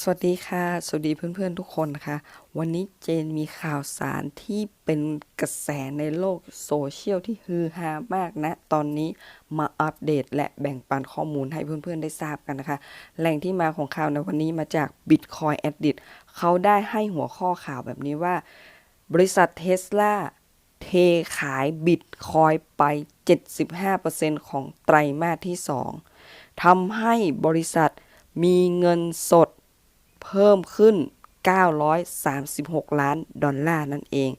สวัสดีค่ะ สวัสดีเพื่อนๆทุกคนนะคะ วันนี้เจนมีข่าวสารที่เป็นกระแสในโลกโซเชียลที่ฮือฮามากนะ ตอนนี้มาอัปเดตและแบ่งปันข้อมูลให้เพื่อนๆได้ทราบกันนะคะ แหล่งที่มาของข่าวในวันนี้มาจาก Bitcoin Edit เขาได้ให้หัวข้อข่าวแบบนี้ว่า บริษัทเทสลาเทขายบิตคอยไป 75%ของไตรมาสที่ 2ทำให้บริษัทมีเงินสด เพิ่มขึ้น 936 ล้านดอลลาร์นั่นเอง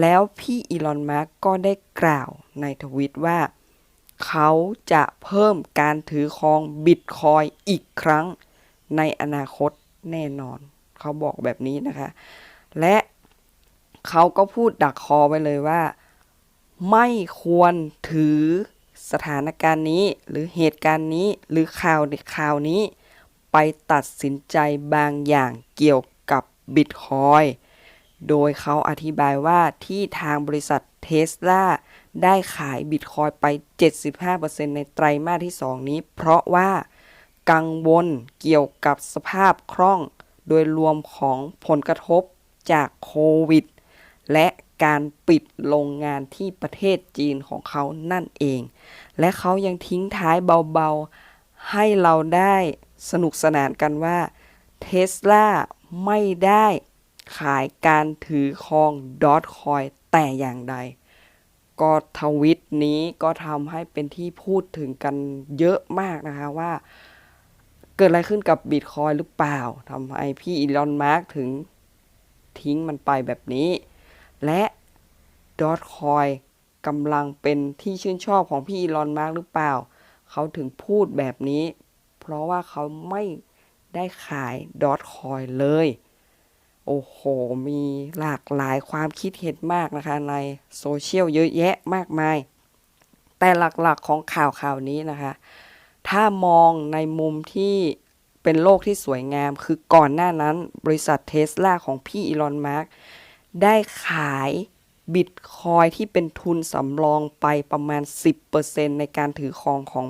แล้วพี่อีลอนมาร์กก็ได้กล่าวในทวิตว่า เขาจะเพิ่มการถือครองบิตคอยอีกครั้งในอนาคตแน่นอน เขาบอกแบบนี้นะคะ และเขาก็พูดดักคอไว้เลยว่า ไม่ควรถือสถานการณ์นี้หรือเหตุการณ์นี้หรือข่าวข่าวนี้ ตัดสินใจบางอย่างเกี่ยวกับบิตคอยโดยเขาอธิบายว่าที่ทางบริษัทเทสลาได้ขายบิตคอยไป 75%ในไตรมาสที่ 2 นี้ เพราะว่ากังวลเกี่ยวกับสภาพคล่อง โดยรวมของผลกระทบจากโควิด และการปิดโรงงานที่ประเทศจีนของเขานั่นเอง และเขายังทิ้งท้ายเบาๆ ให้เราได้ สนุกสนานกันว่าเทสลาไม่ได้ขายการถือครองดอทคอยแต่อย่างใด ก็ทวิตนี้ก็ทำให้เป็นที่พูดถึงกันเยอะมากนะคะว่า เกิดอะไรขึ้นกับบิตคอยหรือเปล่าทำให้พี่อีลอนมาร์กถึงทิ้งมันไปแบบนี้ และดอทคอยกำลังเป็นที่ชื่นชอบของพี่อีลอนมาร์กหรือเปล่า เขาถึงพูดแบบนี้ ราะว่าเขาไม่ได้ขายดอทคอยเลย โอ้โห มีหลากหลายความคิดเห็นมากนะคะ ในโซเชียลเยอะแยะมากมาย แต่หลักๆของข่าวข่าวนี้นะคะ ถ้ามองในมุมที่เป็นโลกที่สวยงาม คือก่อนหน้านั้นบริษัทเทสลาของพี่อีลอนมาร์กได้ขายบิตคอยที่เป็นทุนสำรองไปประมาณ 10%ในการถือครองของ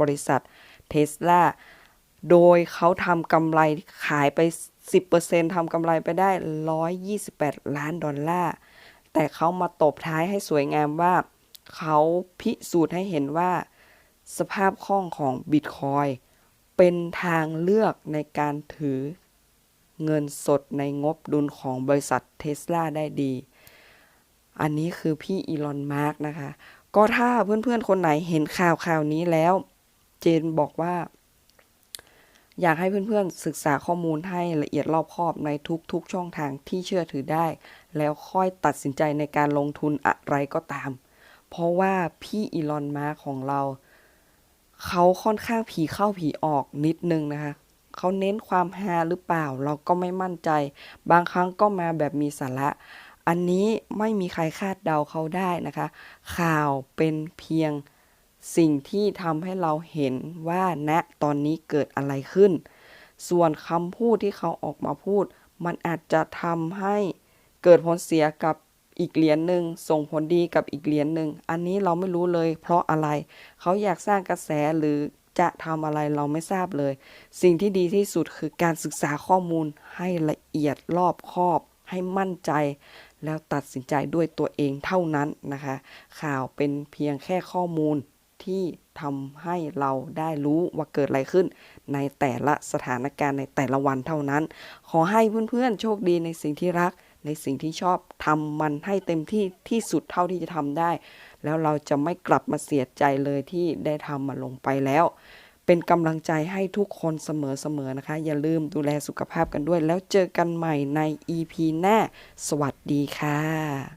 บริษัท เทสลาโดยเขาทำกำไรขายไป 10%ทำกำไรไปได้ 128 ล้านดอลลาร์ แต่เขามาตบท้ายให้สวยงามว่าเขาพิสูจน์ให้เห็นว่า สภาพคล่องของบิตคอยเป็นทางเลือกในการถือเงินสดในงบดุลของบริษัทเทสลาได้ดี อันนี้คือพี่อีลอนมาร์กนะคะ ก็ถ้าเพื่อนๆ คนไหนเห็นข่าวข่าวนี้แล้ว เจนบอกว่า อยากให้เพื่อนๆศึกษาข้อมูลให้ละเอียดรอบคอบในทุกๆช่องทางที่เชื่อถือได้ แล้วค่อยตัดสินใจในการลงทุนอะไรก็ตาม เพราะว่าพี่อีลอนมาร์ของเรา เขาค่อนข้างผีเข้าผีออกนิดนึงนะคะเขาเน้นความฮาหรือเปล่า เราก็ไม่มั่นใจ บางครั้งก็มาแบบมีสาระ อันนี้ไม่มีใครคาดเดาเขาได้นะคะ ข่าวเป็นเพียง สิ่งที่ทำให้เราเห็นว่าณตอนนี้เกิดอะไรขึ้น ส่วนคำพูดที่เขาออกมาพูด มันอาจจะทำให้เกิดผลเสียกับอีกเหรียญหนึ่งส่งผลดีกับอีกเหรียญหนึ่งอันนี้เราไม่รู้เลย เพราะอะไร เขาอยากสร้างกระแสหรือจะทำอะไรเราไม่ทราบเลย สิ่งที่ดีที่สุดคือการศึกษาข้อมูลให้ละเอียดรอบคอบ ให้มั่นใจ แล้วตัดสินใจด้วยตัวเองเท่านั้นนะคะ ข่าวเป็นเพียงแค่ข้อมูล ที่ทำให้เราได้รู้ว่าเกิดอะไรขึ้น ในแต่ละสถานการณ์ในแต่ละวันเท่านั้น ขอให้เพื่อนๆโชคดีในสิ่งที่รัก ในสิ่งที่ชอบทำมันให้เต็มที่ที่สุดเท่าที่จะทำได้ แล้วเราจะไม่กลับมาเสียใจเลยที่ได้ทำมันลงไปแล้ว เป็นกำลังใจให้ทุกคนเสมอๆนะคะ อย่าลืมดูแลสุขภาพกันด้วย แล้วเจอกันใหม่ใน EP หน้า สวัสดีค่ะ